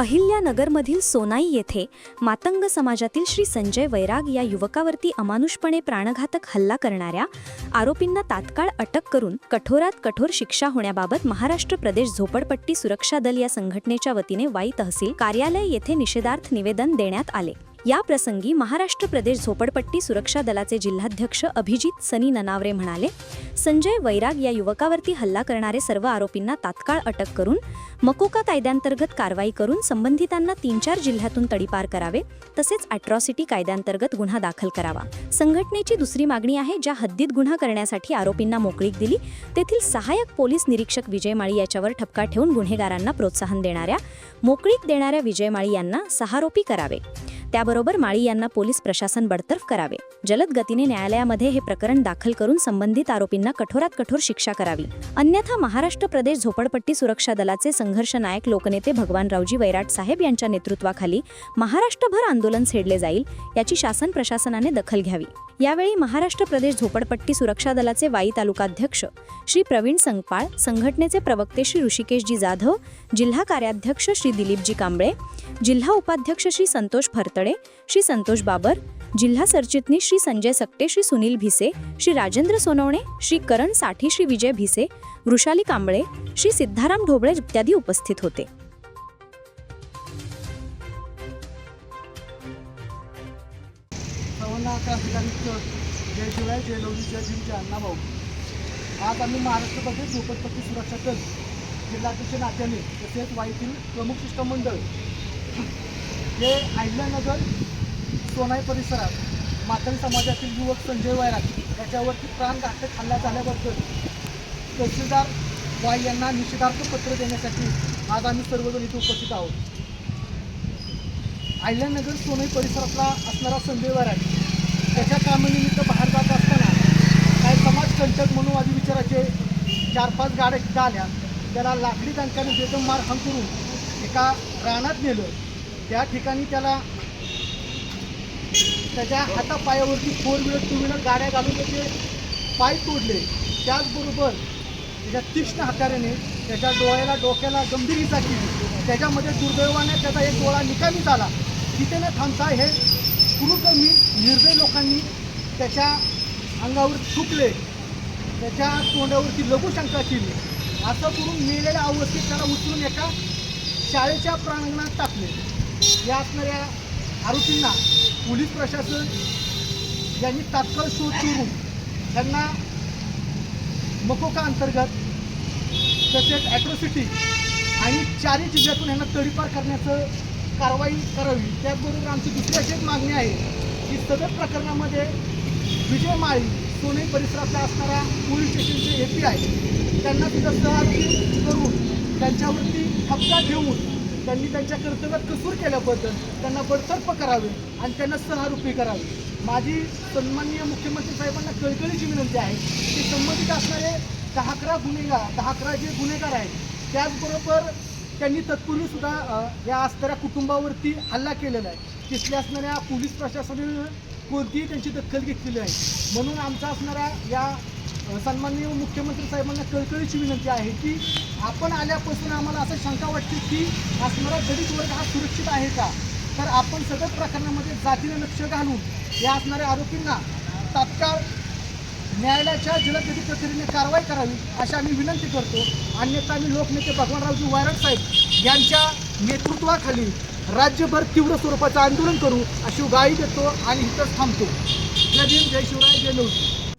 अहिल्यानगरमधील सोनाई येथे मातंग समाजातील श्री संजय वैराग या युवकावरती अमानुषपणे प्राणघातक हल्ला करणाऱ्या आरोपींना तात्काळ अटक करून कठोरात कठोर शिक्षा होण्याबाबत महाराष्ट्र प्रदेश झोपडपट्टी सुरक्षा दल या संघटनेच्या वतीने वाई तहसील कार्यालय येथे निषेधार्थ निवेदन देण्यात आले. या प्रसंगी महाराष्ट्र प्रदेश झोपडपट्टी सुरक्षा दलाचे जिल्हाध्यक्ष अभिजित सनी ननावरे म्हणाले संजय वैराग या युवकावरती हल्ला करणारे सर्व आरोपींना तात्काळ अटक करून मकोका कायद्यांतर्गत कारवाई करून संबंधितांना तीन चार जिल्ह्यातून तडीपार करावे तसेच अॅट्रॉसिटी कायद्यांतर्गत गुन्हा दाखल करावा. संघटनेची दुसरी मागणी आहे ज्या हद्दीत गुन्हा करण्यासाठी आरोपींना मोकळीक दिली तेथील सहाय्यक पोलीस निरीक्षक विजय माळी याच्यावर ठपका ठेवून गुन्हेगारांना प्रोत्साहन देणाऱ्या मोकळीक देणाऱ्या विजय माळी यांना सहारोपी करावे. त्याबरोबर माळी यांना पोलीस प्रशासन बडतर्फ करावे. जलद गतीने न्यायालयामध्ये हे प्रकरण दाखल करून संबंधित आरोपींना कठोरात कठोर शिक्षा करावी. अन्यथा महाराष्ट्र प्रदेश झोपडपट्टी सुरक्षा दलाचे संघर्ष नायक लोकनेते भगवानरावजी वैराट साहेब यांच्या नेतृत्वाखाली महाराष्ट्रभर आंदोलन छेडले जाईल याची शासन प्रशासनाने दखल घ्यावी. यावेळी महाराष्ट्र प्रदेश झोपडपट्टी सुरक्षा दलाचे वाई तालुकाध्यक्ष श्री प्रवीण संगपाळ संघटनेचे प्रवक्ते श्री ऋषिकेशजी जाधव जिल्हा कार्याध्यक्ष श्री दिलीपजी कांबळे जिल्हा उपाध्यक्ष श्री संतोष फरतडे श्री संतोष बाबर जिल्हा सरचिटणीस श्री संजय सक्टे श्री सुनील भिसे श्री राजेंद्र सोनवणे श्री करणसाठी श्री विजय भिसे वृषाली कांबळे श्री सिद्धाराम ढोबळे इत्यादी उपस्थित होते. जय शिवराय जय लवली जय अण्णाभाऊ. आज आम्ही महाराष्ट्र प्रदेश झोपडपट्टी सुरक्षा दल जिल्हाध्यक्ष नात्याने तसेच वाईतील प्रमुख शिष्टमंडळ हे अहिल्यानगर सोनाई परिसरात मातंग समाजातील युवक संजय वैराग याच्यावरती प्राणघातक हल्ला झाल्याबद्दल तहसीलदार वाई यांना निषेधार्थ पत्र देण्यासाठी आज आम्ही सर्वजण इथे उपस्थित आहोत. अहिल्यानगर सोनई परिसरातला असणारा संजय वराड त्याच्या कामानिमित्त बाहेर जात असताना काही समाजकंटक मनोवादी विचाराचे चार पाच गाड्या तिथं आल्या त्याला लाकडी दंकाने बेदम मार हाण करून एका रानात नेलं. त्या ठिकाणी त्याला त्याच्या हातापायावरती फोर व्हीलर टू व्हीलर गाड्या घालून त्याचे पाय तोडले. त्याचबरोबर त्याच्या तीक्ष्ण हाताऱ्याने त्याच्या डोळ्याला डोक्याला गंभीर इजा केली. त्याच्यामध्ये दुर्दैवाने त्याचा एक डोळा निकामी झाला. तिथे न थांबता हे कुरुकर्मी निर्दय लोकांनी त्याच्या अंगावर थुकले. त्याच्या तोंडावरती लघुशंका केली. असं करून मेलेल्या अवस्थेत त्याला उचलून एका शाळेच्या प्रांगणात टाकले. या असणाऱ्या आरोपींना पोलीस प्रशासन यांनी तात्काळ शोध करून त्यांना मकोका अंतर्गत तसेच ॲट्रोसिटी आणि चारही जिल्ह्यातून यांना तडीपार करण्याचं कारवाई करावी. त्याचबरोबर आमची दुसरी अशी एक मागणी आहे की सदर प्रकरणामध्ये विजय माळी सोने परिसरातल्या असणाऱ्या पोलीस स्टेशनचे ए पी आहे त्यांना तिथं सहआरोपी करून त्यांच्यावरती हप्ता घेऊन त्यांनी त्यांच्या कर्तव्यात कसूर केल्याबद्दल त्यांना बडतर्फ करावे आणि त्यांना सहारूपी करावे. माझी सन्माननीय मुख्यमंत्री साहेबांना कळकळीची विनंती आहे की संबंधित असणारे दहा अकरा गुन्हेगार दहा अकरा जे गुन्हेगार आहेत त्याचबरोबर त्यांनी तत्पूर्वी सुद्धा या असणाऱ्या कुटुंबावरती हल्ला केलेला आहे. तिथल्या असणाऱ्या पोलीस प्रशासनाने कोणतीही त्यांची दखल घेतलेली आहे म्हणून आमचा असणाऱ्या या सन्माननीय मुख्यमंत्री साहेबांना कळकळीची विनंती आहे की आपण आल्यापासून आम्हाला असं शंका वाटते की असणारा दलित वर्ग हा सुरक्षित आहे का? तर आपण सगळ्या प्रकरणामध्ये जातीने लक्ष घालून या असणाऱ्या आरोपींना तात्काळ न्यायालयाच्या जलदगती प्रक्रियेने कारवाई करावी अशी आम्ही विनंती करतो. अन्यथा आम्ही लोकनेते भगवानरावजी वायरट साहेब यांच्या नेतृत्वाखाली राज्यभर तीव्र स्वरूपाचं आंदोलन करू अशी गाई देतो आणि इथंच थांबतो. जय भीम जय शिवराय जय लवजी